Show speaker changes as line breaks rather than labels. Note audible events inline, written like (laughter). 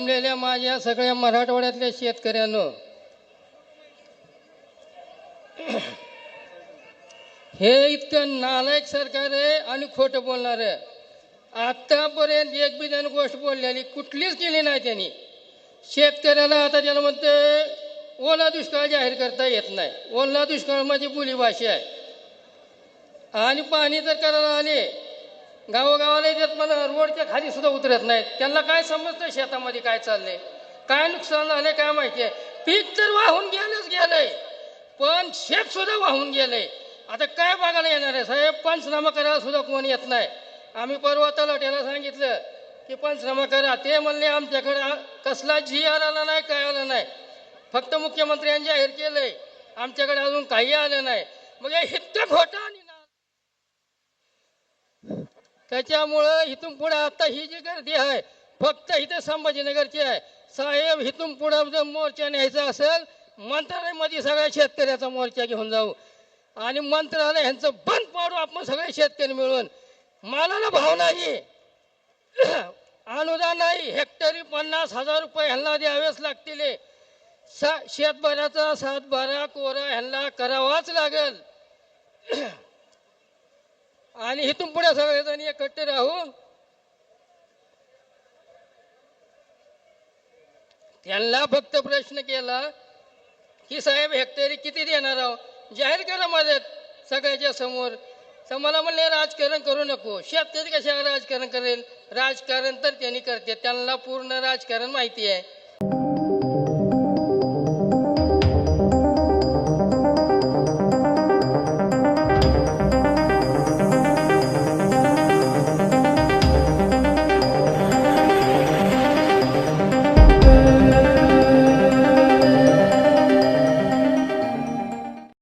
जमलेल्या माझ्या सगळ्या मराठवाड्यातल्या शेतकऱ्यांनो हे इतकं नालायक सरकार आहे आणि खोटं बोलणार आहे. आतापर्यंत एक बी त्यानं गोष्ट बोललेली कुठलीच केली नाही त्यांनी. शेतकऱ्याला आता त्याला म्हणते ओला दुष्काळ जाहीर करता येत नाही. ओला दुष्काळ म्हणजे बोलीभाषा आहे. आणि पाणी जर करायला आले. गावोगावाला येतात पण रोडच्या खाली सुद्धा उतरत नाहीत. त्यांना काय समजतं शेतामध्ये काय चाललंय? काय नुकसान झालंय काय माहिती आहे? पीक तर वाहून गेलंच गेलंय. पण शेत सुद्धा वाहून गेलंय. आता काय बघायला येणार आहे साहेब? पंचनामा करायला सुद्धा कोण येत नाही. आम्ही परवा तलाट्याला सांगितलं की पंचनामा करा. ते म्हणले आमच्याकडे कसला जी आला नाही काय आलं नाही. फक्त मुख्यमंत्र्यांनी जाहीर केलंय. आमच्याकडे अजून काही आलं नाही. मग हे इतकं खोटं आणि त्याच्यामुळं इथून पुढे आता ही जी गर्दी आहे फक्त इथे संभाजीनगरची आहे. साहेब इथून पुढे जर मोर्चा न्यायचा असेल मंत्रालयामध्ये सगळ्या शेतकऱ्याचा मोर्चा घेऊन जाऊ. आणि मंत्रालय ह्यांचं बंद पाडू आपण सगळे शेतकरी मिळून. मालाला भाव नाही. (clears throat) अनुदान नाही. हेक्टरी पन्नास हजार रुपये ह्यांना द्यावेच लागतील. सा शेतभऱ्याचा सातबारा कोरा ह्यांना करावाच लागेल. (clears throat) आणि इथून पुढे सगळेजण एकट्टे राहू. त्यांना फक्त प्रश्न केला की साहेब हेक्टरी किती देणार आहो जाहीर करा मदत सगळ्याच्या समोर. तर मला म्हणले राजकारण करू नको. शेतकरी कशा राजकारण करेल? राजकारण तर त्यांनी करते. त्यांना पूर्ण राजकारण माहिती आहे.